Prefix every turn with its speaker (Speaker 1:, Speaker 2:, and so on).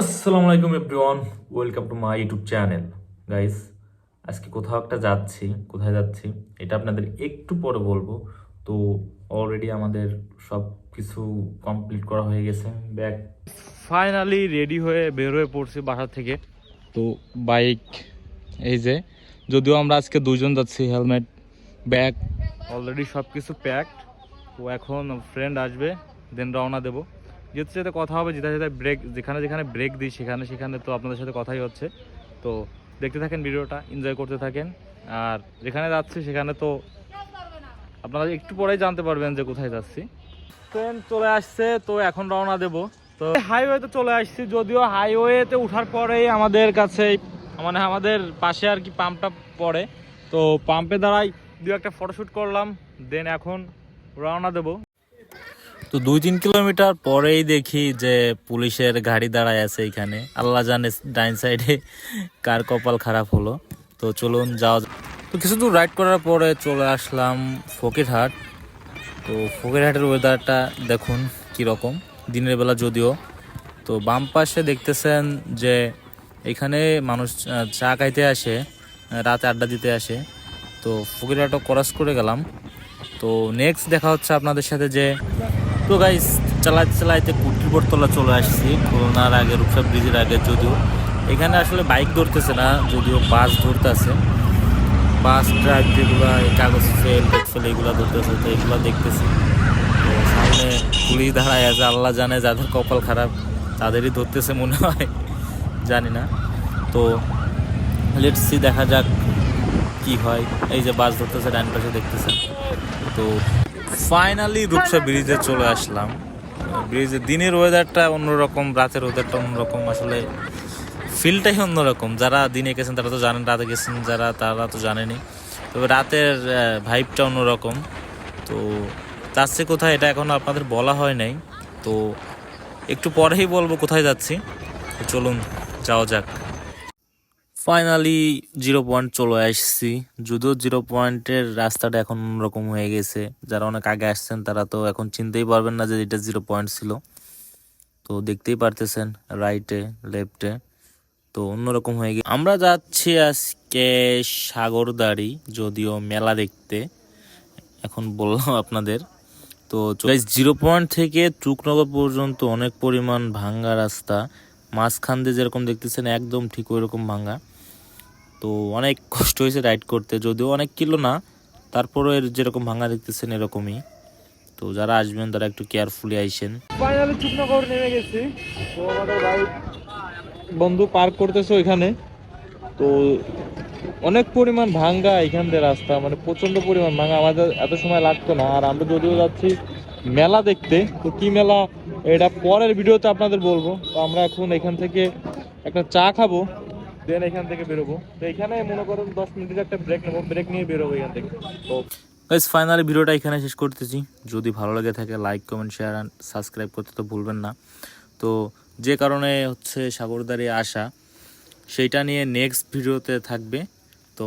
Speaker 1: আসসালামু আলাইকুম everyone welcome to my YouTube channel. Guys আজকে কোথাও একটা যাচ্ছি কোথায় যাচ্ছি এটা আপনাদের একটু পরে বলব। তো অলরেডি আমাদের সব কিছু কমপ্লিট করা হয়ে গেছে ব্যাগ।
Speaker 2: ফাইনালি রেডি হয়ে বের হয়ে পড়ছি বাসা থেকে। তো বাইক এই যে যদিও আমরা আজকে দুজন যাচ্ছি হেলমেট ব্যাগ অলরেডি সব কিছু প্যাকড তো এখন ফ্রেন্ড আসবে দেন রওনা দেবো। যেতে যেতে কথা হবে, যেতে যেতে ব্রেক যেখানে যেখানে ব্রেক দিই, সেখানে সেখানে তো আপনাদের সাথে কথাই হচ্ছে। তো দেখতে থাকেন ভিডিওটা এনজয় করতে থাকেন। আর যেখানে যাচ্ছি, সেখানে তো আপনারা একটু পরেই জানতে পারবেন যে কোথায় যাচ্ছি। ট্রেন চলে আসছে, তো এখন রওনা দেব। তো হাইওয়েতে চলে আসছি, যদিও হাইওয়েতে ওঠার পরেই আমাদের কাছে মানে আমাদের পাশে আর কি পাম্পটা পড়ে। তো পাম্পে দাঁড়াই দু একটা ফটোশ্যুট করলাম দেন এখন রওনা দেব। তো দুই তিন কিলোমিটার পরেই দেখি যে পুলিশের গাড়ি দাঁড়ায় আছে এখানে। আল্লাহ জানে ডাইন সাইডে কার কপাল খারাপ হলো। তো চলুন যাওয়া তো কিছু দূর রাইড করার পরে চলে আসলাম ফকিরহাট। তো ফকিরহাটের ওয়েদারটা দেখুন কীরকম, দিনের বেলা যদিও। তো বাম পাশে দেখতেছেন যে এখানে মানুষ চা খাইতে আসে, রাতে আড্ডা দিতে আসে। তো ফকিরহাটও ক্রস করে গেলাম। তো নেক্সট দেখা হচ্ছে আপনাদের সাথে যে তো গাইস চালাইতে চালাইতে কুটিরবরতলা চলে আসছি। খুলনার আগে, রূপসা ব্রিজের আগে যদিও। এখানে আসলে বাইক ধরতেছে না, যদিও বাস ধরতেছে। বাস ট্রাক যেগুলো কাগজ ফেল ফেল এগুলো ধরতেছে, তো এগুলো দেখতেছি। তো সামনে পুলিশ দাঁড়ায় আছে, আল্লাহ জানে যাদের কপাল খারাপ, তাদেরই ধরতেছে মনে হয়, জানি না। তো লেটসি দেখা যাক কি হয়। এই যে বাস ধরতেছে, ডান পাশে দেখতেছে তো ফাইনালি রূপসা ব্রিজে চলে আসলাম। ব্রিজে দিনের ওয়েদারটা অন্যরকম, রাতের ওয়েদারটা অন্যরকম, আসলে ফিলটাই অন্যরকম। যারা দিনে গেছেন, তারা তো জানেন রাতে গেছেন, যারা তারা তো জানেনি তবে রাতের ভাইবটা অন্যরকম। তো যাচ্ছে কোথায় এটা এখন আপনাদের বলা হয় নাই। তো একটু পরেই বলব কোথায় যাচ্ছি। চলুন, যাওয়া যাক। ফাইনালি জিরো পয়েন্ট চলে আসছি। যদিও জিরো পয়েন্টের রাস্তাটা এখন অন্যরকম হয়ে গেছে। যারা অনেক আগে আসছেন, তারা তো এখন চিনতেই পারবেন না যে এটা জিরো পয়েন্ট ছিল। তো দেখতেই পারতেছেন রাইটে লেফটে তো অন্যরকম হয়ে গেছে আমরা যাচ্ছি আজকে সাগরদাড়ি, যদিও মেলা দেখতে। এখন বললাম আপনাদের। তো জিরো পয়েন্ট থেকে চুকনগর পর্যন্ত অনেক পরিমাণ ভাঙ্গা রাস্তা। মাঝখান দিয়ে যেরকম দেখতেছেন, একদম ঠিক ওই রকম ভাঙ্গা। তো অনেক কষ্ট হয়েছে রাইড করতে, যদিও অনেক কিলো না, তারপরও এর যেরকম ভাঙা দেখতেছেন এরকমই। তো যারা আসবেন তারা একটু কেয়ারফুলি আইসেন। তো বন্ধু পার্ক করতেছে ওইখানে। তো অনেক পরিমাণ ভাঙ্গা এখান দিয়ে রাস্তা মানে প্রচণ্ড পরিমাণ ভাঙ্গা। আমাদের এত সময় লাগতো না। আর আমরা যদিও যাচ্ছি মেলা দেখতে, তো কি মেলা, এটা পরের ভিডিওতে আপনাদের বলব। তো আমরা এখন এখান থেকে একটা চা খাব। দেন এখান থেকে বেরোবো। তো এখানে মনে করেন দশ মিনিটের একটা ব্রেক নেব ব্রেক নিয়ে বেরোবো এখান থেকে। তো গাইস ফাইনালি ভিডিওটা এখানে শেষ করতেছি। যদি ভালো লাগে থাকে like comment share and subscribe করতে তো ভুলবেন না। তো যে কারণে হচ্ছে সাগরদারি আসা, সেইটা নিয়ে নেক্সট ভিডিওতে থাকবে। তো